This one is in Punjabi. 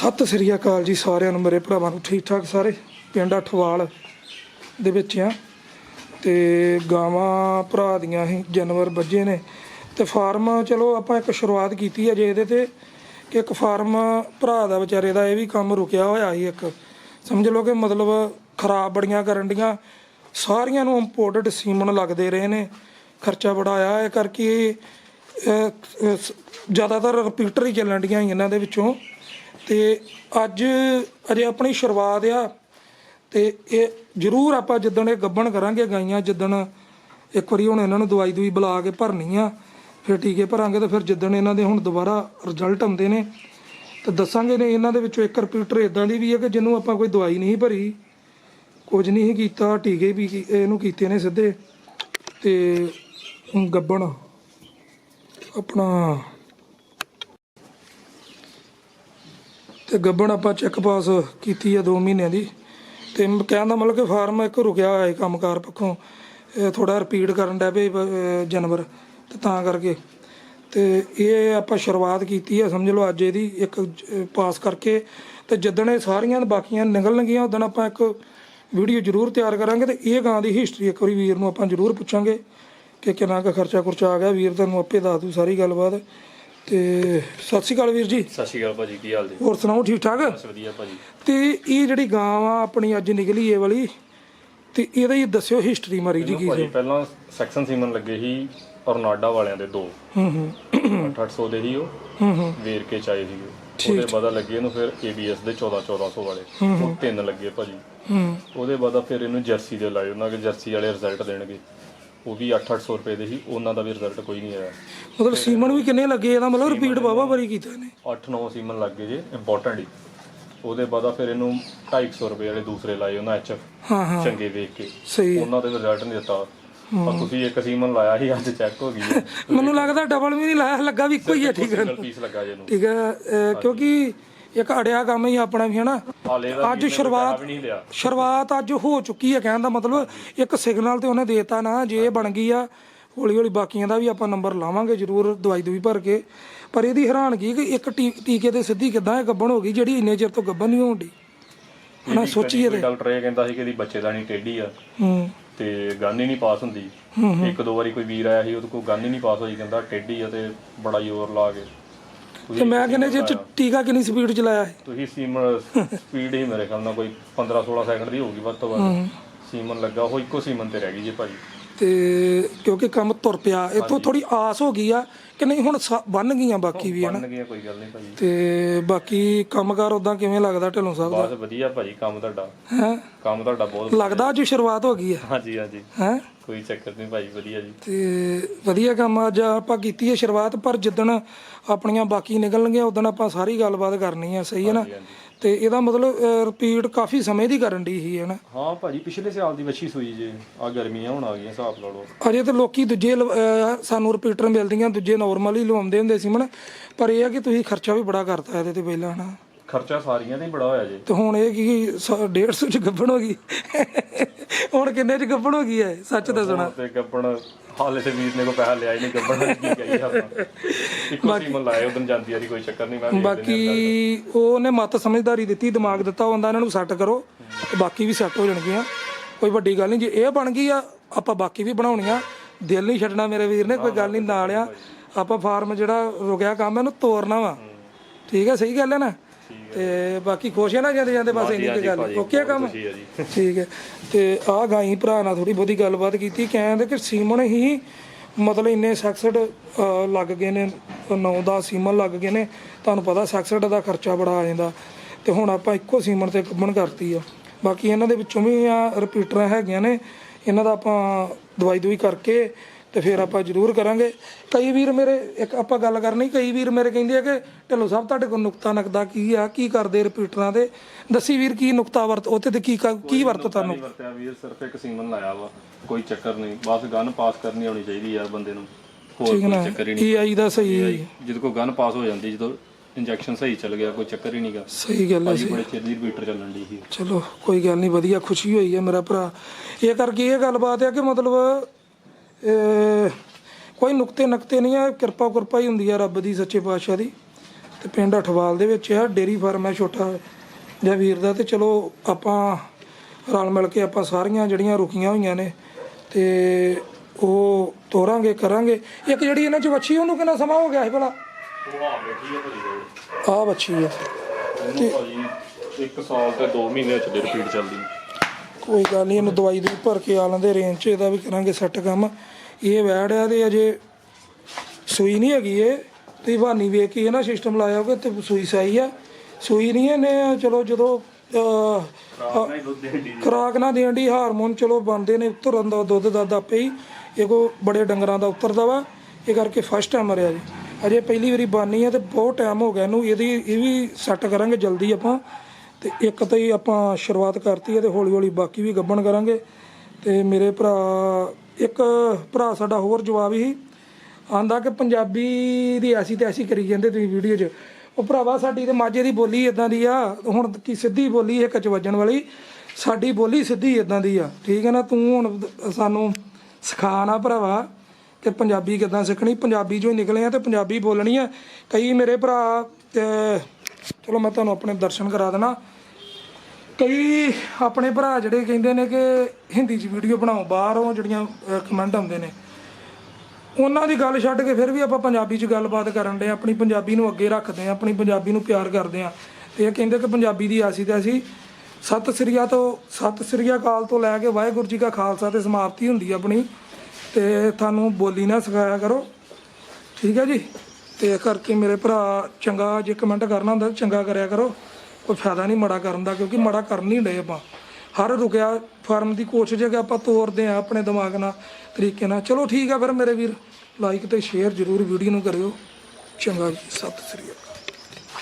ਸਤਿ ਸ੍ਰੀ ਅਕਾਲ ਜੀ ਸਾਰਿਆਂ ਨੂੰ, ਮੇਰੇ ਭਰਾਵਾਂ ਨੂੰ ਠੀਕ ਠਾਕ ਸਾਰੇ? ਪਿੰਡ ਅਠਵਾਲ ਦੇ ਵਿੱਚ ਆ। ਤੇ ਗਾਵਾਂ ਭਰਾ ਦੀਆਂ ਹੀ ਜਾਨਵਰ ਵੱਜੇ ਨੇ। ਤੇ ਫਾਰਮ ਚਲੋ ਆਪਾਂ ਇੱਕ ਸ਼ੁਰੂਆਤ ਕੀਤੀ ਹੈ ਜੇ ਇਹਦੇ ਤੇ। ਕਿ ਇੱਕ ਫਾਰਮ ਭਰਾ ਦਾ ਵਿਚਾਰੇ ਦਾ ਇਹ ਵੀ ਕੰਮ ਰੁਕਿਆ ਹੋਇਆ ਸੀ ਇੱਕ। ਸਮਝ ਲਓ ਕਿ ਮਤਲਬ ਖਰਾਬ ਬੜੀਆਂ ਕਰਨ ਡੀਆਂ। ਸਾਰੀਆਂ ਨੂੰ ਇੰਪੋਰਟਡ ਸੀਮਨ ਲੱਗਦੇ ਰਹੇ ਨੇ। ਖਰਚਾ ਬੜਾ ਆਇਆ ਇਹ ਕਰਕੇ ਜ਼ਿਆਦਾਤਰ ਰਿਪੀਟਰ ਹੀ ਚੱਲਣ ਡੀਆਂ ਸੀ ਇਹਨਾਂ ਦੇ ਵਿੱਚੋਂ। ਤੇ ਅੱਜ ਅਜੇ ਆਪਣੀ ਸ਼ੁਰੂਆਤ ਆ ਤੇ ਇਹ ਜ਼ਰੂਰ ਆਪਾਂ ਜਿੱਦਣ ਇਹ ਗੱਬਣ ਕਰਾਂਗੇ ਗਾਈਆਂ, ਜਿੱਦਣ ਇੱਕ ਵਾਰੀ ਹੁਣ ਇਹਨਾਂ ਨੂੰ ਦਵਾਈ ਦੂਈ ਬੁਲਾ ਕੇ ਭਰਨੀ ਆ, ਫਿਰ ਟੀਕੇ ਭਰਾਂਗੇ ਤੇ ਫਿਰ ਜਿੱਦਣ ਇਹਨਾਂ ਦੇ ਹੁਣ ਦੁਬਾਰਾ ਰਿਜ਼ਲਟ ਆਉਂਦੇ ਨੇ, ਤੇ ਦੱਸਾਂਗੇ ਨੇ ਇਹਨਾਂ ਦੇ ਵਿੱਚੋਂ ਇੱਕ ਰਿਪੀਟਰ ਇਦਾਂ ਦੀ ਵੀ ਹੈ ਕਿ ਜਿਹਨੂੰ ਆਪਾਂ ਕੋਈ ਦਵਾਈ ਨਹੀਂ ਭਰੀ, ਕੁਝ ਨਹੀਂ ਕੀਤਾ, ਟੀਕੇ ਵੀ ਕੀ- ਇਹਨੂੰ ਕੀਤੇ ਨੇ ਸਿੱਧੇ, ਤੇ ਗੱਬਣ ਆਪਣਾ ਤੇ ਗੱਬਣ ਆਪਾਂ ਚੈੱਕ ਪਾਸ ਕੀਤੀ ਆ 2 ਮਹੀਨਿਆਂ ਦੀ। ਤੇ ਕਹਿਣ ਦਾ ਮਤਲਬ ਕਿ ਫਾਰਮ ਇੱਕ ਰੁਕਿਆ ਹੋਇਆ ਹੈ ਕੰਮਕਾਰ ਪੱਖੋਂ। ਥੋੜਾ ਰਿਪੀਟ ਕਰਨ ਦਾ ਪਏ ਅਹ, ਜਾਨਵਰ। ਤੇ ਤਾਂ ਕਰਕੇ। ਤੇ ਇਹ ਆਪਾਂ ਸ਼ੁਰੂਆਤ ਕੀਤੀ ਆ ਸਮਝ ਲਓ ਅੱਜ ਇਹਦੀ ਇੱਕ ਪਾਸ ਕਰਕੇ। ਤੇ ਜਿੱਦਣ ਇਹ ਸਾਰੀਆਂ ਬਾਕੀਆਂ ਨਿਕਲਣਗੀਆਂ ਉਦੋਂ ਆਪਾਂ ਇੱਕ ਵੀਡੀਓ ਜ਼ਰੂਰ ਤਿਆਰ ਕਰਾਂਗੇ ਤੇ ਇਹ ਗਾਂ ਦੀ ਹਿਸਟਰੀ ਇੱਕ ਵਾਰੀ ਵੀਰ ਨੂੰ ਆਪਾਂ ਜ਼ਰੂਰ ਪੁੱਛਾਂਗੇ ਕਿ ਕਿੰਨਾ ਕੁ ਖਰਚਾ ਖੁਰਚਾ ਆ ਗਿਆ। ਵੀਰ ਤੁਹਾਨੂੰ ਆਪੇ ਦੱਸ ਦੂ ਸਾਰੀ ਗੱਲਬਾਤ। ਤੇ ਸਤਿ ਸ਼੍ਰੀ ਅਕਾਲ ਵੀਰ ਜੀ। ਸਤਿ ਸ਼੍ਰੀ ਅਕਾਲ ਭਾਜੀ ਕੀ ਹਾਲ ਜੀ ਹੋਰ ਸੁਣਾਓ ਠੀਕ ਠਾਕ? ਬਸ ਵਧੀਆ ਭਾਜੀ। ਤੇ ਇਹ ਜਿਹੜੀ ਗਾਂ ਆ ਆਪਣੀ ਅੱਜ ਨਿਕਲੀ ਇਹ ਵਾਲੀ ਤੇ ਇਹਦਾ ਹੀ ਦੱਸਿਓ ਹਿਸਟਰੀ ਮਾਰੀ ਜੀ ਕੀ ਭਾਜੀ ਪਹਿਲਾਂ ਸੈਕਸ਼ਨ ਸੀਮਨ ਲੱਗੇ ਸੀ ਔਰਨਾਡਾ ਵਾਲਿਆਂ ਦੇ ਦੋ। ਹੂੰ ਹੂੰ। 800 ਦੇ ਹੀ ਉਹ ਹੂੰ ਹੂੰ। ਵੇਰ ਕੇ ਚਾਏ ਸੀਗੇ ਉਹਦੇ ਬਾਅਦ ਲੱਗੇ ਇਹਨੂੰ ਫਿਰ ABS ਦੇ 14 1400 ਵਾਲੇ। ਉਹ ਤਿੰਨ ਲੱਗੇ ਭਾਜੀ। ਹੂੰ। ਉਹਦੇ ਬਾਅਦ ਫਿਰ ਇਹਨੂੰ ਜਰਸੀ ਦੇ ਲਾਏ। ਉਹਨਾਂ ਕੇ ਜਰਸੀ ਵਾਲੇ ਰਿਜ਼ਲਟ ਦੇਣਗੇ। ਉਹ ਵੀ 8-800 ਰੁਪਏ ਦੇ ਸੀ ਉਹਨਾਂ ਦਾ ਵੀ ਰਿਜ਼ਲਟ ਕੋਈ ਨਹੀਂ ਆਇਆ। ਮਤਲਬ ਸੀਮਨ ਵੀ ਕਿੰਨੇ ਲੱਗੇ ਇਹਦਾ ਮਤਲਬ ਰਿਪੀਟ ਬਾਬਾ ਵਾਰੀ ਕੀਤਾ ਨੇ 8-9 ਸੀਮਨ ਲੱਗ ਗਏ ਜੇ ਇੰਪੋਰਟੈਂਟ ਹੀ। ਉਹਦੇ ਬਾਅਦ ਫਿਰ ਇਹਨੂੰ 250 ਰੁਪਏ ਵਾਲੇ ਦੂਸਰੇ ਲਾਏ ਉਹਨਾਂ ਐਚਐਫ ਹਾਂ ਹਾਂ। ਚੰਗੇ ਵੇਖ ਕੇ। ਸਹੀ ਉਹਨਾਂ ਦੇ ਰਿਜ਼ਲਟ ਨਹੀਂ ਦਿੱਤਾ। ਪਰ ਤੁਸੀਂ ਇੱਕ ਸੀਮਨ ਲਾਇਆ ਸੀ ਅੱਜ ਚੈੱਕ ਹੋ ਗਈ ਹੈ। ਮੈਨੂੰ ਲੱਗਦਾ ਡਬਲ ਵੀ ਨਹੀਂ ਲਾਇਆ ਲੱਗਾ ਵੀ ਇੱਕੋ ਹੀ ਹੈ ਠੀਕ ਹੈ। ਲੱਗਾ ਜੇ ਠੀਕ ਹੈ ਅਹ, ਕਿਉਂਕਿ ਇੱਕ ਅੜਿਆ ਕੰਮ ਹੀ ਆਪਣਾ ਵੀ ਹਨਾ ਅੱਜ ਸ਼ੁਰੂਆਤ ਸ਼ੁਰੂਆਤ ਅੱਜ ਹੋ ਚੁੱਕੀ ਹੈ ਕਹਿਣ ਦਾ ਮਤਲਬ ਇੱਕ ਸਿਗਨਲ ਤੇ ਉਹਨੇ ਦੇਤਾ ਨਾ ਜੇ ਇਹ ਬਣ ਗਈ ਆ ਹੌਲੀ ਹੌਲੀ ਬਾਕੀਆਂ ਦਾ ਵੀ ਆਪਾਂ ਨੰਬਰ ਲਾਵਾਂਗੇ ਜ਼ਰੂਰ ਦਵਾਈ ਦੂਈ ਭਰ ਕੇ। ਪਰ ਇਹਦੀ ਹੈਰਾਨਗੀ ਕਿ ਇੱਕ ਟੀਕੇ ਤੇ ਸਿੱਧੀ ਕਿਦਾਂ ਇਹ ਗੱਬਣ ਹੋ ਗਈ ਜਿਹੜੀ ਇੰਨੇ ਚਿਰ ਤੋਂ ਗੱਬਣ ਨਹੀਂ ਹੋਣੀ ਹਨਾ ਸੋਚੀਏ ਕੋਈ ਡਾਕਟਰ ਇਹ ਕਹਿੰਦਾ ਸੀ ਕਿ ਇਹਦੀ ਬੱਚੇਦਾਨੀ ਟੇਢੀ ਆ। ਹੂੰ। ਤੇ ਗਨ ਹੀ ਨਹੀਂ ਪਾਸ ਹੁੰਦੀ। ਇੱਕ ਦੋ ਵਾਰੀ ਕੋਈ ਵੀਰ ਆਇਆ ਸੀ ਉਹਦੇ ਕੋਲ ਗਨ ਹੀ ਨਹੀਂ ਪਾਸ ਹੋਈ ਕਹਿੰਦਾ ਟੇਢੀ ਆ ਤੇ ਬੜਾ ਜ਼ੋਰ ਲਾ ਕੇ। ਤੇ ਮੈਂ ਕਹਿੰਦਾ ਜੇ ਚ ਟੀਕਾ ਕਿੰਨੀ ਸਪੀਡ ਚਲਾਇਆ ਹੈ ਤੁਸੀਂ ਸੀਮਨ ਸਪੀਡ ਹੀ ਮੇਰੇ ਖਿਆਲ ਨਾਲ ਕੋਈ 15 16 ਸੈਕਿੰਡ ਦੀ ਹੋਊਗੀ ਵੱਧ ਤੋਂ ਵੱਧ। ਸੀਮਨ ਲੱਗਾ ਉਹ ਇੱਕੋ ਸੀਮਨ ਤੇ ਰਹਿ ਗਈ ਜੀ ਭਾਜੀ। ਤੇ ਕਿਉਂਕਿ ਕੰਮ ਤੁਰ ਪਿਆ ਇੱਥੋਂ ਥੋੜੀ ਆਸ ਹੋ ਗਈ ਆ ਕਿ ਨਹੀਂ ਹੁਣ ਬੰਨ ਗਈਆਂ ਬਾਕੀ ਵੀ ਹਨਾ ਬਣ ਗਿਆ ਕੋਈ ਗੱਲ ਨਹੀਂ ਭਾਜੀ। ਤੇ ਬਾਕੀ ਕੰਮਕਾਰ ਉਦਾਂ ਕਿਵੇਂ ਲੱਗਦਾ ਢਿੱਲੋਂ ਸਾਹਿਬ ਦਾ? ਬਸ ਵਧੀਆ ਭਾਜੀ ਕੰਮ ਤੁਹਾਡਾ। ਹੈ? ਕੰਮ ਤੁਹਾਡਾ ਬਹੁਤ ਲੱਗਦਾ ਅੱਜ ਸ਼ੁਰੂਆਤ ਹੋ ਗਈ ਹੈ ਹਾਂਜੀ ਹਾਂਜੀ। ਹੈ? ਕੋਈ ਚੱਕਰ ਨਹੀਂ ਭਾਜੀ ਵਧੀਆ ਜੀ। ਤੇ ਵਧੀਆ ਕੰਮ ਅੱਜ ਆਪਾਂ ਕੀਤੀ ਹੈ ਸ਼ੁਰੂਆਤ ਪਰ ਜਿੱਦਣ ਆਪਣੀਆਂ ਬਾਕੀ ਨਿਕਲਣਗੀਆਂ ਉਦੋਂ ਆਪਾਂ ਸਾਰੀ ਗੱਲਬਾਤ ਕਰਨੀ ਆ ਸਹੀ ਹੈ ਨਾ? ਤੇ ਇਹਦਾ ਮਤਲਬ ਰਿਪੀਟ ਕਾਫੀ ਸਮੇਂ ਦੀ ਕਰਨ ਦੀ ਸੀ ਹੈ ਨਾ? ਹਾਂ ਭਾਜੀ ਪਿਛਲੇ ਸਾਲ ਦੀ ਵੱਛੀ ਸੂਈ ਜੇ ਆ ਗਰਮੀਆਂ ਹੁਣ ਆ ਗਈਆਂ ਹਿਸਾਬ ਲਾ ਲਓ। ਅਜੇ ਤਾਂ ਲੋਕੀ ਦੂਜੇ ਲਵ- ਅਹ ਸਾਨੂੰ ਰਿਪੀਟਰ ਮਿਲਦੀਆਂ ਦੂਜੇ ਨਾਰਮਲ ਹੀ ਲਵਾਉਂਦੇ ਹੁੰਦੇ ਸੀ ਮਨ ਪਰ ਇਹ ਆ ਕਿ ਤੁਸੀਂ ਖਰਚਾ ਵੀ ਬੜਾ ਕਰਤਾ ਇਹਦੇ ਤੇ ਪਹਿਲਾਂ ਹਨਾ ਖਰਚਾ ਸਾਰੀਆਂ ਦਾ ਹੀ ਬੜਾ ਹੋਇਆ ਜੇ। ਤੇ ਹੁਣ ਇਹ ਕੀ 150 ਚ ਗੱਬਣ ਹੋ ਗਈ? ਹੁਣ ਕਿੰਨੇ ਚ ਗੱਬਣ ਹੋ ਗਈ ਹੈ ਸੱਚ ਦੱਸਣਾ। ਤੇ ਗੱਬਣ ਹਾਲੇ ਤੇ ਵੀਰ ਨੇ ਕੋ ਪੈਸਾ ਲਿਆ ਹੀ ਨਹੀਂ ਗੱਬਣ ਕੀ ਕਹੀ ਆਪਾਂ। ਇੱਕੋ ਸੀਮਨ ਲਾਏ ਉਦੋਂ ਜਾਂਦੀ ਵਾਰੀ ਕੋਈ ਚੱਕਰ ਨਹੀਂ ਮੈਂ ਬਾਕੀ ਉਹਨੇ ਮਤ ਸਮਝਦਾਰੀ ਦਿੱਤੀ ਦਿਮਾਗ ਦਿੱਤਾ ਹੁੰਦਾ ਇਹਨਾਂ ਨੂੰ ਸੈੱਟ ਕਰੋ। ਤੇ ਬਾਕੀ ਵੀ ਸੈੱਟ ਹੋ ਜਾਣਗੀਆਂ। ਕੋਈ ਵੱਡੀ ਗੱਲ ਨਹੀਂ ਜੇ ਇਹ ਬਣ ਗਈ ਆ ਆਪਾਂ ਬਾਕੀ ਵੀ ਬਣਾਉਣੀਆਂ। ਦਿਲ ਨਹੀਂ ਛੱਡਣਾ ਮੇਰੇ ਵੀਰ ਨੇ ਕੋਈ ਗੱਲ ਨਹੀਂ ਨਾਲ ਆ। ਆਪਾਂ ਫਾਰਮ ਜਿਹੜਾ ਰੁਕਿਆ ਕੰਮ ਇਹਨੂੰ ਤੋੜਨਾ ਵਾ। ਠੀਕ ਹੈ ਸਹੀ ਗੱਲ ਹੈ ਨਾ? ਤੇ ਬਾਕੀ ਖੁਸ਼ ਹੈ ਨਾ ਜਾਂਦੇ ਜਾਂਦੇ ਬਸ ਇੰਨੀ ਕੁ ਗੱਲ। ਓਕੇ ਆ ਕੰਮ? ਖੁਸ਼ੀ ਹੈ ਜੀ। ਠੀਕ ਹੈ। ਤੇ ਆਹ ਗਾਈ ਭਰਾ ਨਾਲ ਥੋੜੀ ਬਹੁਤੀ ਗੱਲਬਾਤ ਕੀਤੀ। ਕਹਿੰਦੇ ਕਿ ਸੀਮਨ ਹੀ ਮਤਲਬ ਇੰਨੇ ਸੈਕਸਡ ਲੱਗ ਗਏ ਨੇ 9-10 ਸੀਮਨ ਲੱਗ ਗਏ ਨੇ। ਤੁਹਾਨੂੰ ਪਤਾ ਸੈਕਸਡ ਦਾ ਖਰਚਾ ਬੜਾ ਆ ਜਾਂਦਾ। ਤੇ ਹੁਣ ਆਪਾਂ ਇੱਕੋ ਸੀਮਨ ਤੇ ਕੱਢਣ ਕਰਤੀ ਆ। ਬਾਕੀ ਇਹਨਾਂ ਦੇ ਵਿੱਚੋਂ ਵੀ ਆ ਰਿਪੀਟਰਾਂ ਹੈਗੀਆਂ ਨੇ। ਇਹਨਾਂ ਦਾ ਆਪਾਂ ਦਵਾਈ ਦੂਈ ਕਰਕੇ ਤੇ ਫਿਰ ਆਪਾਂ ਜ਼ਰੂਰ ਕਰਾਂਗੇ। ਕਈ ਵੀਰ ਮੇਰੇ ਇੱਕ ਆਪਾਂ ਗੱਲ ਕਰਨੀ ਕਈ ਵੀਰ ਮੇਰੇ ਕਹਿੰਦੇ ਆ ਕਿ ਢਿੱਲੋਂ ਸਾਹਿਬ ਤੁਹਾਡੇ ਕੋਲ ਨੁਕਤਾ ਨਕਦਾ ਕੀ ਆ? ਕੀ ਕਰਦੇ ਰਿਪੀਟਰਾਂ ਦੇ? ਦੱਸੀ ਵੀਰ ਕੀ ਨੁਕਤਾ ਵਰਤ ਉੱਥੇ ਤੇ ਕੀ ਕ- ਕੀ ਵਰਤ ਤੁਹਾਨੂੰ? ਨਹੀਂ ਵਰਤਿਆ ਵੀਰ ਸਿਰਫ ਇੱਕ ਸੀਮਨ ਲਾਇਆ ਵਾ ਕੋਈ ਚੱਕਰ ਨਹੀਂ। ਬਸ ਗਨ ਪਾਸ ਕਰਨੀ ਆਉਣੀ ਚਾਹੀਦੀ ਯਾਰ ਬੰਦੇ ਨੂੰ। ਹੋਰ ਕੋਈ ਚੱਕਰ ਹੀ ਈ ਆਈ ਦਾ ਸਹੀ ਨਹੀਂ ਜਦੋਂ ਕੋਈ ਗਨ ਪਾਸ ਹੋ ਜਾਂਦੀ ਜਦੋਂ ਇੰਜੈਕਸ਼ਨ ਸਹੀ ਚੱਲ ਗਿਆ ਕੋਈ ਚੱਕਰ ਹੀ ਨਹੀਂਗਾ। ਸਹੀ ਗੱਲ ਹੈ ਭਾਜੀ ਬੜੇ ਚਿਰ ਦੀ ਰਿਪੀਟਰ ਚੱਲਣ ਦੀ ਸੀ। ਚਲੋ ਕੋਈ ਗੱਲ ਨਹੀਂ ਵਧੀਆ ਖੁਸ਼ੀ ਹੋਈ ਹੈ ਮੇਰਾ ਭਰਾ। ਇਹ ਕਰਕੇ ਇਹ ਗੱਲਬਾਤ ਹੈ ਕਿ ਮਤਲਬ ਕੋਈ ਨੁਕਤੇ ਨਕਤੇ ਨਹੀਂ ਹੈ, ਕਿਰਪਾ ਕਿਰਪਾ ਹੀ ਹੁੰਦੀ ਹੈ ਰੱਬ ਦੀ, ਸੱਚੇ ਪਾਤਸ਼ਾਹ ਦੀ। ਤੇ ਪਿੰਡ ਅਠਵਾਲ ਦੇ ਵਿੱਚ ਆ, ਡੇਰੀ ਫਾਰਮ ਹੈ ਛੋਟਾ ਜਿਹਾ ਵੀਰ ਦਾ। ਤੇ ਚਲੋ ਆਪਾਂ ਰਲ ਮਿਲ ਕੇ ਆਪਾਂ ਸਾਰੀਆਂ ਜਿਹੜੀਆਂ ਰੁਕੀਆਂ ਹੋਈਆਂ ਨੇ, ਤੇ ਉਹ ਤੋਰਾਂਗੇ, ਕਰਾਂਗੇ। ਇੱਕ ਜਿਹੜੀ ਇਹਨਾਂ ਚ ਵੱਛੀ, ਉਹਨੂੰ ਕਿੰਨਾ ਸਮਾਂ ਹੋ ਗਿਆ ਸੀ ਭਲਾ? ਉਹ ਆ ਬੈਠੀ ਹੈ ਭਾਜੀ ਆਹ ਵੱਛੀ ਆ। ਉਹਨੂੰ ਭਾਜੀ 1 ਸਾਲ ਤੇ 2 ਮਹੀਨੇ ਚ ਰਿਪੀਟ ਚੱਲਦੀ। ਕੋਈ ਗੱਲ ਨਹੀਂ ਇਹਨੂੰ ਦਵਾਈ ਦੂਈ ਭਰ ਕੇ ਆ ਲੈਂਦੇ ਰੇਂਜ 'ਚ ਇਹਦਾ ਵੀ ਕਰਾਂਗੇ ਸੈੱਟ ਕੰਮ। ਇਹ ਵੈੜ ਆ ਤੇ ਅਜੇ ਸੂਈ ਨਹੀਂ ਹੈਗੀ ਇਹ ਤੇ ਬਹਾਨੀ ਵੇਖ ਕੇ ਨਾ ਸਿਸਟਮ ਲਾਇਆ ਹੋਵੇ ਤੇ ਸੂਈ ਸਾਈ ਆ। ਸੂਈ ਨਹੀਂ ਇਹਨੇ ਚਲੋ ਜਦੋਂ ਖੁਰਾਕ ਨਾ ਦੇਣ ਦੀ ਹਾਰਮੋਨ ਚਲੋ ਬੰਦੇ ਨੇ ਉਤਰਨ ਦਾ ਦੁੱਧ ਦਾ ਦਾ ਆਪੇ ਹੀ ਇਹ ਕੋ ਬੜੇ ਡੰਗਰਾਂ ਦਾ ਉਤਰਦਾ ਵਾ ਇਹ ਕਰਕੇ ਫਸਟ ਟਾਈਮ ਮਰਿਆ ਜੀ। ਅਜੇ ਪਹਿਲੀ ਵਾਰੀ ਬਾਨੀ ਆ ਤੇ ਬਹੁਤ ਟਾਈਮ ਹੋ ਗਿਆ ਇਹਨੂੰ ਇਹਦੀ ਇਹ ਵੀ ਸੈੱਟ ਕਰਾਂਗੇ ਜਲਦੀ ਆਪਾਂ। ਤੇ ਇੱਕ ਤਾਂ ਹੀ ਆਪਾਂ ਸ਼ੁਰੂਆਤ ਕਰਤੀ ਹੈ ਤੇ ਹੌਲੀ ਹੌਲੀ ਬਾਕੀ ਵੀ ਗੱਬਣ ਕਰਾਂਗੇ। ਤੇ ਮੇਰੇ ਭਰਾ, ਇੱਕ ਭਰਾ ਸਾਡਾ ਹੋਰ ਜਵਾਬ ਹੀ ਆਂਦਾ ਕਿ ਪੰਜਾਬੀ ਦੀ ਐਸੀ ਤੇ ਐਸੀ ਕਰੀ ਜਾਂਦੇ ਤੁਸੀਂ ਵੀਡੀਓ 'ਚ। ਉਹ ਭਰਾਵਾ, ਸਾਡੀ ਤੇ ਮਾਝੇ ਦੀ ਬੋਲੀ ਇਦਾਂ ਦੀ ਆ, ਹੁਣ ਕੀ ਸਿੱਧੀ ਬੋਲੀ ਇਹ ਕੱਚ ਵਾਲੀ, ਸਾਡੀ ਬੋਲੀ ਸਿੱਧੀ ਇਦਾਂ ਦੀ ਆ। ਠੀਕ ਹੈ ਨਾ, ਤੂੰ ਹੁਣ ਸਾਨੂੰ ਸਿਖਾ ਨਾ ਭਰਾਵਾ ਕਿ ਪੰਜਾਬੀ ਕਿੱਦਾਂ ਸਿੱਖਣੀ, ਪੰਜਾਬੀ ਜੋ ਹੀ ਨਿਕਲੇ ਆ ਤੇ ਪੰਜਾਬੀ ਬੋਲਣੀ ਆ। ਕਈ ਮੇਰੇ ਭਰਾ ਚਲੋ ਮੈਂ ਤੁਹਾਨੂੰ ਆਪਣੇ ਦਰਸ਼ਨ ਕਰਾ ਦੇਣਾ। ਕਈ ਆਪਣੇ ਭਰਾ ਜਿਹੜੇ ਕਹਿੰਦੇ ਨੇ ਕਿ ਹਿੰਦੀ 'ਚ ਵੀਡੀਓ ਬਣਾਓ, ਬਾਹਰੋਂ ਜਿਹੜੀਆਂ ਕਮੈਂਟ ਆਉਂਦੇ ਨੇ। ਉਹਨਾਂ ਦੀ ਗੱਲ ਛੱਡ ਕੇ ਫਿਰ ਵੀ ਆਪਾਂ ਪੰਜਾਬੀ 'ਚ ਗੱਲਬਾਤ ਕਰਨ ਦੇ ਆਪਣੀ ਪੰਜਾਬੀ ਨੂੰ ਅੱਗੇ ਰੱਖਦੇ ਆ, ਆਪਣੀ ਪੰਜਾਬੀ ਨੂੰ ਪਿਆਰ ਕਰਦੇ ਆ। ਤੇ ਇਹ ਕਹਿੰਦੇ ਕਿ ਪੰਜਾਬੀ ਦੀ ਆਸੀ ਤੇ ਅਸੀਂ ਸਤਿ ਸ੍ਰੀਆ ਤੋਂ, ਸਤਿ ਸ੍ਰੀ ਅਕਾਲ ਤੋਂ ਲੈ ਕੇ ਵਾਹਿਗੁਰੂ ਜੀ ਕਾ ਖਾਲਸਾ ਤੇ ਸਮਾਪਤੀ ਹੁੰਦੀ ਆਪਣੀ। ਤੇ ਤੁਹਾਨੂੰ ਬੋਲੀ ਨਾ ਸਿਖਾਇਆ ਕਰੋ। ਠੀਕ ਹੈ ਜੀ? ਤੇ ਇਸ ਕਰਕੇ ਮੇਰੇ ਭਰਾ ਚੰਗਾ ਜੇ ਕਮੈਂਟ ਕਰਨਾ ਹੁੰਦਾ ਤਾਂ ਚੰਗਾ ਕਰਿਆ ਕਰੋ। ਕੋਈ ਫਾਇਦਾ ਨਹੀਂ ਮੜਾ ਕਰਨ ਦਾ, ਕਿਉਂਕਿ ਮੜਾ ਕਰਨ ਨਹੀਂ ਡਏ ਆਪਾਂ। ਹਰ ਰੁਕਿਆ ਫਾਰਮ ਦੀ ਕੋਸ਼ਿਸ਼ ਹੈ ਕਿ ਆਪਾਂ ਤੋਰਦੇ ਆ ਆਪਣੇ ਦਿਮਾਗ ਨਾਲ, ਤਰੀਕੇ ਨਾਲ। ਚਲੋ ਠੀਕ ਆ ਫਿਰ ਮੇਰੇ ਵੀਰ ਲਾਈਕ ਤੇ ਸ਼ੇਅਰ ਜ਼ਰੂਰ ਵੀਡੀਓ ਨੂੰ ਕਰਿਓ। ਚੰਗਾ ਜੀ, ਸਤਿ ਸ੍ਰੀ ਅਕਾਲ।